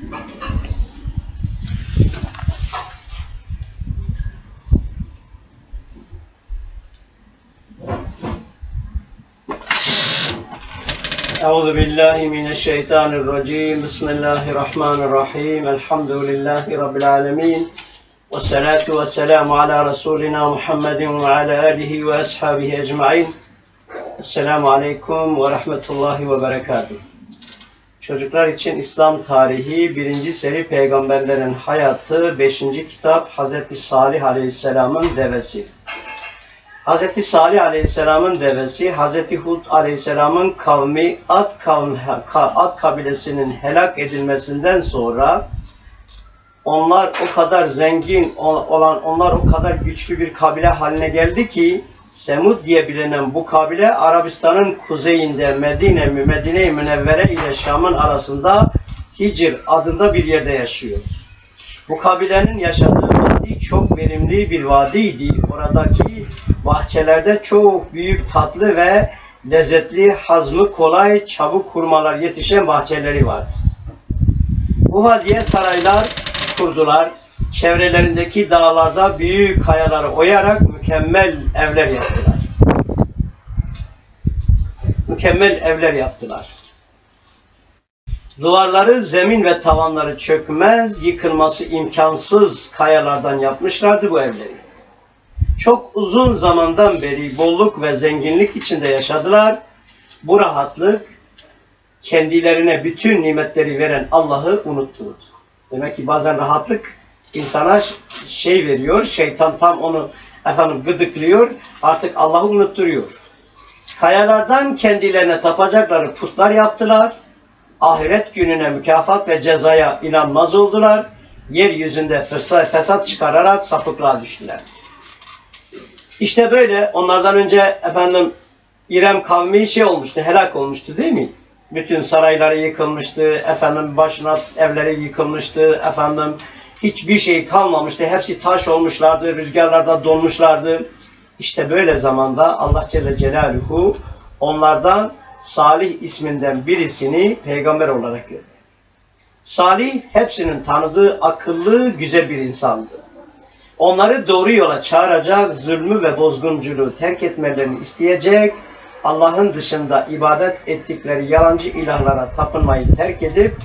أعوذ بالله من الشيطان الرجيم. بسم الله الرحمن الرحيم. الحمد لله رب العالمين. والصلاة والسلام على رسولنا محمد وعلى آله وأصحابه أجمعين. Aleyküm ve Rahmetullahi ve Berekatuhu. Çocuklar için İslam tarihi birinci seri peygamberlerin hayatı 5. kitap Hazreti Salih Aleyhisselam'ın devesi. Hazreti Salih Aleyhisselam'ın devesi Hazreti Hud Aleyhisselam'ın kavmi Ad, kavmi, Ad kabilesinin helak edilmesinden sonra onlar o kadar zengin olan, onlar o kadar güçlü bir kabile haline geldi ki Semud diye bilinen bu kabile Arabistan'ın kuzeyinde Medine, Medine-i Münevvere ile Şam'ın arasında Hicr adında bir yerde yaşıyor. Bu kabilenin yaşadığı vadi çok verimli bir vadiydi. Oradaki bahçelerde çok büyük tatlı ve lezzetli, hazmı kolay, çabuk kurmalar yetişen bahçeleri vardı. Bu vadiye saraylar kurdular. Çevrelerindeki dağlarda büyük kayaları oyarak mükemmel evler yaptılar. Mükemmel evler yaptılar. Duvarları, zemin ve tavanları çökmez, yıkılması imkansız kayalardan yapmışlardı bu evleri. Çok uzun zamandan beri bolluk ve zenginlik içinde yaşadılar. Bu rahatlık kendilerine bütün nimetleri veren Allah'ı unutturdu. Demek ki bazen rahatlık insana şey veriyor, şeytan tam onu efendim gıdıklıyor, artık Allah'ı unutturuyor. Kayalardan kendilerine tapacakları putlar yaptılar. Ahiret gününe mükafat ve cezaya inanmaz oldular. Yeryüzünde fesat çıkararak sapıklığa düştüler. İşte böyle onlardan önce efendim İrem kavmi şey olmuştu, helak olmuştu değil mi? Bütün sarayları yıkılmıştı, efendim başına evleri yıkılmıştı, efendim hiçbir şey kalmamıştı. Hepsi taş olmuşlardı, rüzgarlarda donmuşlardı. İşte böyle zamanda Allah Celle Celaluhu onlardan Salih isminden birisini peygamber olarak gönderdi. Salih hepsinin tanıdığı akıllı, güzel bir insandı. Onları doğru yola çağıracak, zulmü ve bozgunculuğu terk etmelerini isteyecek, Allah'ın dışında ibadet ettikleri yalancı ilahlara tapınmayı terk edip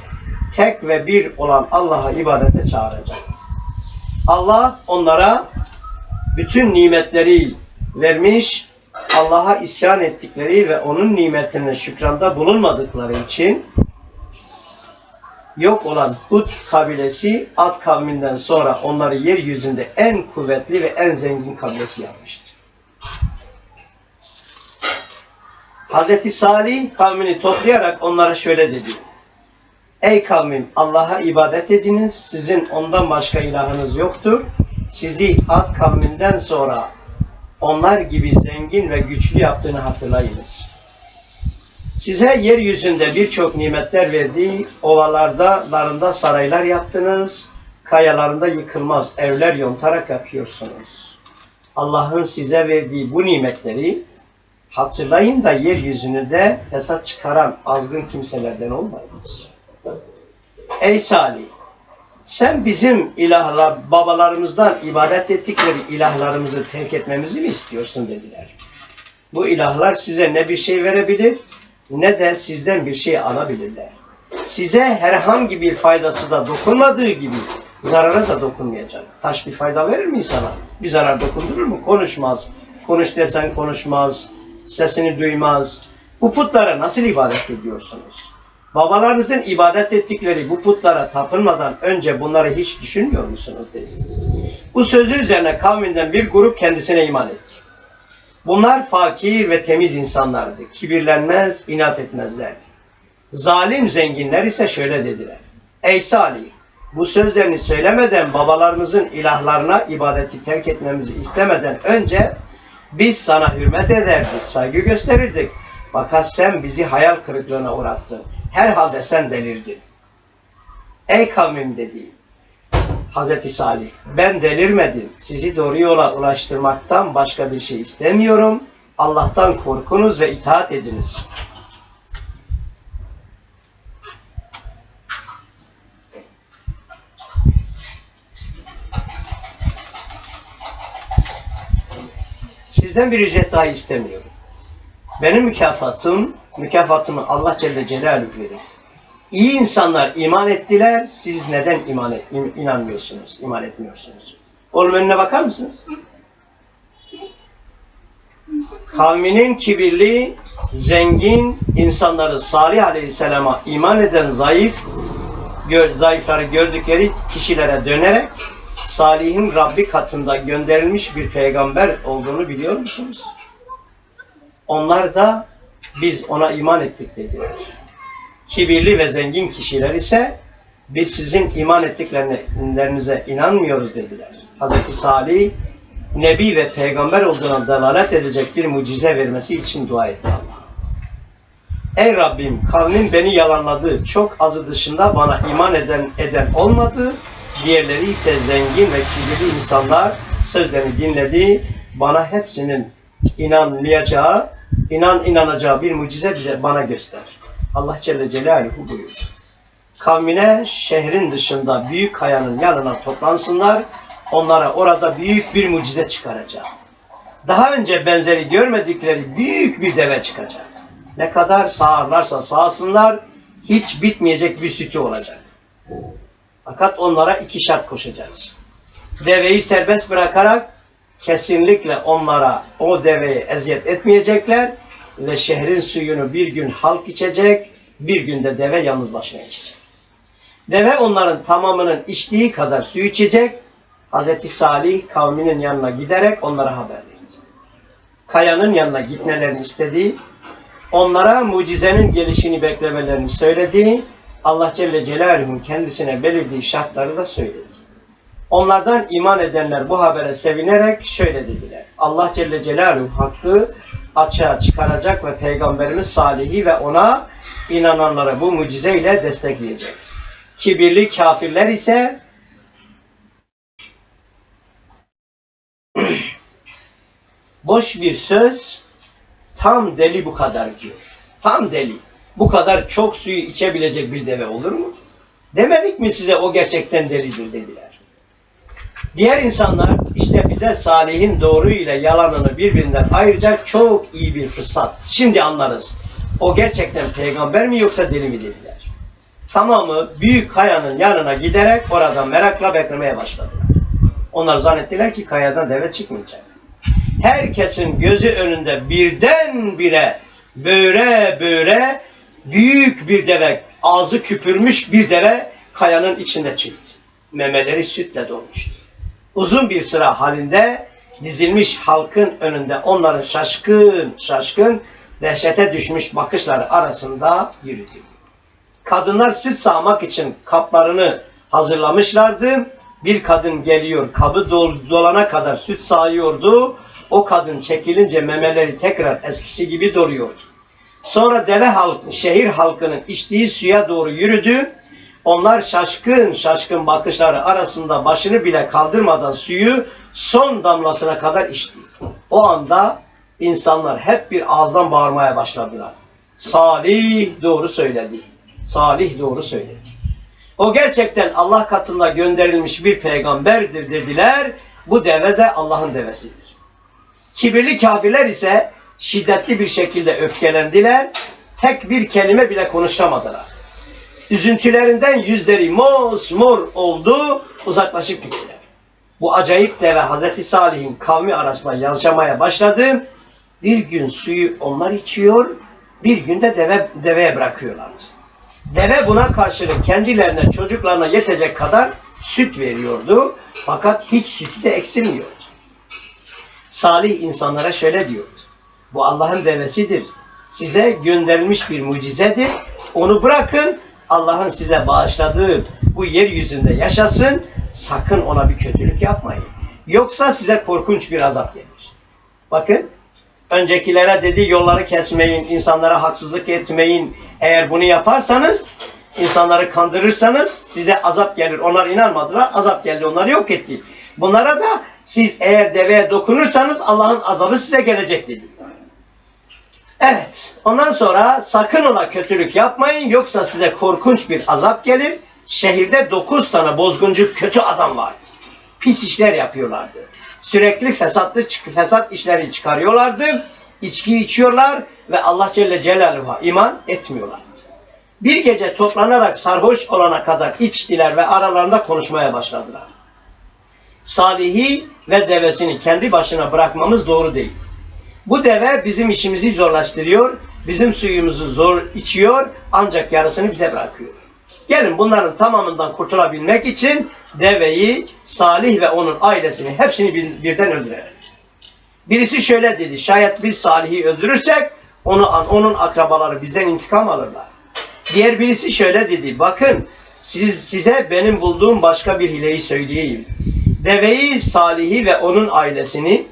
tek ve bir olan Allah'a ibadete çağıracaktı. Allah onlara bütün nimetleri vermiş, Allah'a isyan ettikleri ve onun nimetine şükranda bulunmadıkları için yok olan Hud kabilesi Ad kavminden sonra onları yeryüzünde en kuvvetli ve en zengin kabilesi yapmıştı. Hz. Salih kavmini toplayarak onlara şöyle dedi. Ey kavmim Allah'a ibadet ediniz. Sizin ondan başka ilahınız yoktur. Sizi Ad kavminden sonra onlar gibi zengin ve güçlü yaptığını hatırlayınız. Size yeryüzünde birçok nimetler verdiği ovalarda, larında saraylar yaptınız. Kayalarında yıkılmaz evler yontarak yapıyorsunuz. Allah'ın size verdiği bu nimetleri hatırlayın da yeryüzünü de fesat çıkaran azgın kimselerden olmayınız. Ey Salih! Sen bizim ilahlar, babalarımızdan ibadet ettikleri ilahlarımızı terk etmemizi mi istiyorsun dediler. Bu ilahlar size ne bir şey verebilir ne de sizden bir şey alabilirler. Size herhangi bir faydası da dokunmadığı gibi zarara da dokunmayacak. Taş bir fayda verir mi insana? Bir zarar dokundurur mu? Konuşmaz. Konuş desen konuşmaz. Sesini duymaz. Bu putlara nasıl ibadet ediyorsunuz? Babalarınızın ibadet ettikleri bu putlara tapınmadan önce bunları hiç düşünmüyor musunuz dedi. Bu sözü üzerine kavminden bir grup kendisine iman etti. Bunlar fakir ve temiz insanlardı. Kibirlenmez, inat etmezlerdi. Zalim zenginler ise şöyle dediler. Ey Salih! Bu sözlerini söylemeden babalarımızın ilahlarına ibadeti terk etmemizi istemeden önce biz sana hürmet ederdik, saygı gösterirdik. Fakat sen bizi hayal kırıklığına uğrattın herhalde sen delirdin. Ey kavmim dedi Hazreti Salih, ben delirmedim. Sizi doğru yola ulaştırmaktan başka bir şey istemiyorum. Allah'tan korkunuz ve itaat ediniz. Sizden bir ücret daha istemiyorum. Benim mükafatım mükafatımı Allah Celle Celaluhu verir. İyi insanlar iman ettiler, siz neden iman et, in- inanmıyorsunuz, iman etmiyorsunuz? Oğlum önüne bakar mısınız? Kavminin kibirli, zengin insanları Salih Aleyhisselam'a iman eden zayıf, gör, zayıfları gördükleri kişilere dönerek Salih'in Rabbi katında gönderilmiş bir peygamber olduğunu biliyor musunuz? Onlar da biz ona iman ettik dediler. Kibirli ve zengin kişiler ise biz sizin iman ettiklerinize inanmıyoruz dediler. Hazreti Salih Nebi ve peygamber olduğuna delalet edecek bir mucize vermesi için dua etti Allah. Ey Rabbim kavmin beni yalanladı. Çok azı dışında bana iman eden eden olmadı. Diğerleri ise zengin ve kibirli insanlar sözlerini dinledi. Bana hepsinin inanmayacağı, inan inanacağı bir mucize bize bana göster. Allah Celle Celaluhu buyuruyor. Kavmine şehrin dışında büyük kayanın yanına toplansınlar. Onlara orada büyük bir mucize çıkaracağım. Daha önce benzeri görmedikleri büyük bir deve çıkacak. Ne kadar sağırlarsa sağsınlar hiç bitmeyecek bir sütü olacak. Fakat onlara iki şart koşacağız. Deveyi serbest bırakarak kesinlikle onlara o deveyi eziyet etmeyecekler ve şehrin suyunu bir gün halk içecek, bir günde deve yalnız başına içecek. Deve onların tamamının içtiği kadar su içecek. Hz. Salih kavminin yanına giderek onlara haber verdi. Kayanın yanına gitmelerini istedi. Onlara mucizenin gelişini beklemelerini söyledi. Allah Celle Celaluhu'nun kendisine belirlediği şartları da söyledi. Onlardan iman edenler bu habere sevinerek şöyle dediler. Allah Celle Celaluhu hakkı açığa çıkaracak ve Peygamberimiz Salih'i ve ona inananları bu mucizeyle destekleyecek. Kibirli kafirler ise boş bir söz tam deli bu kadar diyor. Tam deli. Bu kadar çok suyu içebilecek bir deve olur mu? Demedik mi size o gerçekten delidir dediler. Diğer insanlar işte bize Salih'in doğru ile yalanını birbirinden ayıracak çok iyi bir fırsat. Şimdi anlarız. O gerçekten peygamber mi yoksa deli mi dediler. Tamamı büyük kayanın yanına giderek orada merakla beklemeye başladılar. Onlar zannettiler ki kayadan deve çıkmayacak. Herkesin gözü önünde birdenbire böyle böyle büyük bir deve, ağzı küpürmüş bir deve kayanın içinde çıktı. Memeleri sütle dolmuştu. Uzun bir sıra halinde dizilmiş halkın önünde onların şaşkın şaşkın dehşete düşmüş bakışları arasında yürüdü. Kadınlar süt sağmak için kaplarını hazırlamışlardı. Bir kadın geliyor, kabı dol- dolana kadar süt sağıyordu. O kadın çekilince memeleri tekrar eskisi gibi doluyordu. Sonra deve halkı, şehir halkının içtiği suya doğru yürüdü. Onlar şaşkın şaşkın bakışları arasında başını bile kaldırmadan suyu son damlasına kadar içti. O anda insanlar hep bir ağızdan bağırmaya başladılar. Salih doğru söyledi. Salih doğru söyledi. O gerçekten Allah katında gönderilmiş bir peygamberdir dediler. Bu deve de Allah'ın devesidir. Kibirli kafirler ise şiddetli bir şekilde öfkelendiler. Tek bir kelime bile konuşamadılar. Üzüntülerinden yüzleri mosmor oldu, uzaklaşıp gittiler. Bu acayip deve Hazreti Salih'in kavmi arasında yaşamaya başladı. Bir gün suyu onlar içiyor, bir günde deve, deveye bırakıyorlardı. Deve buna karşılık kendilerine, çocuklarına yetecek kadar süt veriyordu. Fakat hiç sütü de eksilmiyordu. Salih insanlara şöyle diyordu. Bu Allah'ın devesidir. Size gönderilmiş bir mucizedir. Onu bırakın. Allah'ın size bağışladığı bu yeryüzünde yaşasın. Sakın ona bir kötülük yapmayın. Yoksa size korkunç bir azap gelir. Bakın öncekilere dedi yolları kesmeyin, insanlara haksızlık etmeyin. Eğer bunu yaparsanız, insanları kandırırsanız size azap gelir. Onlar inanmadılar, azap geldi, onları yok etti. Bunlara da siz eğer deveye dokunursanız Allah'ın azabı size gelecek dedi. Evet, ondan sonra sakın ona kötülük yapmayın yoksa size korkunç bir azap gelir. Şehirde dokuz tane bozguncu kötü adam vardı. Pis işler yapıyorlardı. Sürekli fesatlı fesat işleri çıkarıyorlardı. İçki içiyorlar ve Allah Celle Celaluhu'ya iman etmiyorlardı. Bir gece toplanarak sarhoş olana kadar içtiler ve aralarında konuşmaya başladılar. Salih'i ve devesini kendi başına bırakmamız doğru değil. Bu deve bizim işimizi zorlaştırıyor, bizim suyumuzu zor içiyor ancak yarısını bize bırakıyor. Gelin bunların tamamından kurtulabilmek için deveyi, Salih ve onun ailesini hepsini bir- birden öldürelim. Birisi şöyle dedi, şayet biz Salih'i öldürürsek onu onun akrabaları bizden intikam alırlar. Diğer birisi şöyle dedi, bakın siz, size benim bulduğum başka bir hileyi söyleyeyim. Deveyi, Salih'i ve onun ailesini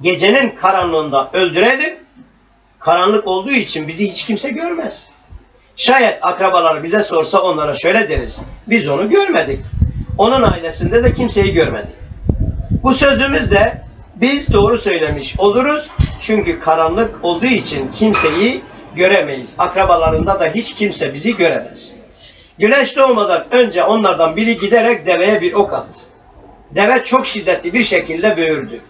gecenin karanlığında öldürelim. Karanlık olduğu için bizi hiç kimse görmez. Şayet akrabalar bize sorsa onlara şöyle deriz. Biz onu görmedik. Onun ailesinde de kimseyi görmedik. Bu sözümüzde biz doğru söylemiş oluruz. Çünkü karanlık olduğu için kimseyi göremeyiz. Akrabalarında da hiç kimse bizi göremez. Güneş doğmadan önce onlardan biri giderek deveye bir ok attı. Deve çok şiddetli bir şekilde böğürdü.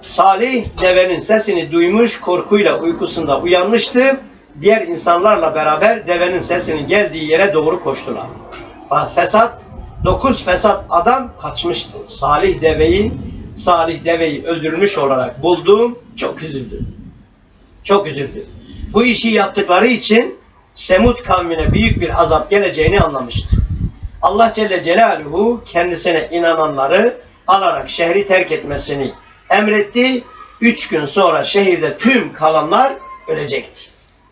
Salih devenin sesini duymuş, korkuyla uykusunda uyanmıştı. Diğer insanlarla beraber devenin sesinin geldiği yere doğru koştular. Ah, Fesat, dokuz fesat adam kaçmıştı. Salih deveyi, Salih deveyi öldürmüş olarak bulduğum çok üzüldü. Çok üzüldü. Bu işi yaptıkları için Semud kavmine büyük bir azap geleceğini anlamıştı. Allah Celle Celaluhu kendisine inananları alarak şehri terk etmesini emretti. Üç gün sonra şehirde tüm kalanlar ölecekti.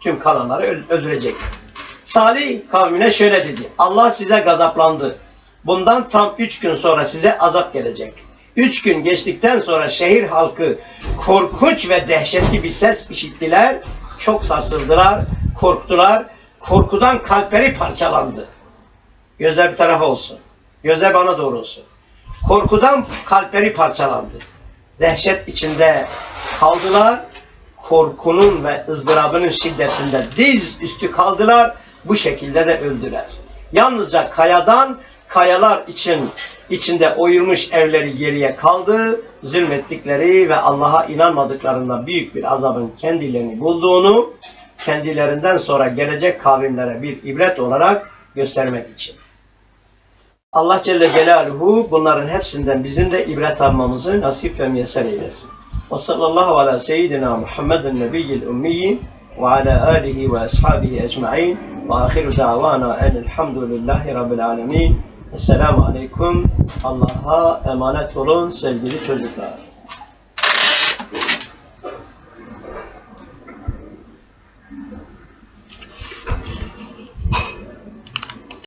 Tüm kalanları öl- öldürecekti. Salih kavmine şöyle dedi. Allah size gazaplandı. Bundan tam üç gün sonra size azap gelecek. Üç gün geçtikten sonra şehir halkı korkunç ve dehşetli bir ses işittiler. Çok sarsıldılar, korktular. Korkudan kalpleri parçalandı. Gözler bir tarafa olsun. Gözler bana doğru olsun. Korkudan kalpleri parçalandı. Dehşet içinde kaldılar. Korkunun ve ızdırabının şiddetinde diz üstü kaldılar. Bu şekilde de öldüler. Yalnızca kayadan kayalar için içinde oyulmuş evleri geriye kaldı. Zulmettikleri ve Allah'a inanmadıklarında büyük bir azabın kendilerini bulduğunu kendilerinden sonra gelecek kavimlere bir ibret olarak göstermek için. Allah Celle Celaluhu bunların hepsinden bizim de ibret almamızı nasip ve müyesser eylesin. Ve sallallahu ala seyyidina Muhammedin nebiyyil ummiyi ve ala alihi ve ashabihi ecma'in ve ahiru davana enelhamdülillahi rabbil alemin. Esselamu aleyküm. Allah'a emanet olun sevgili çocuklar.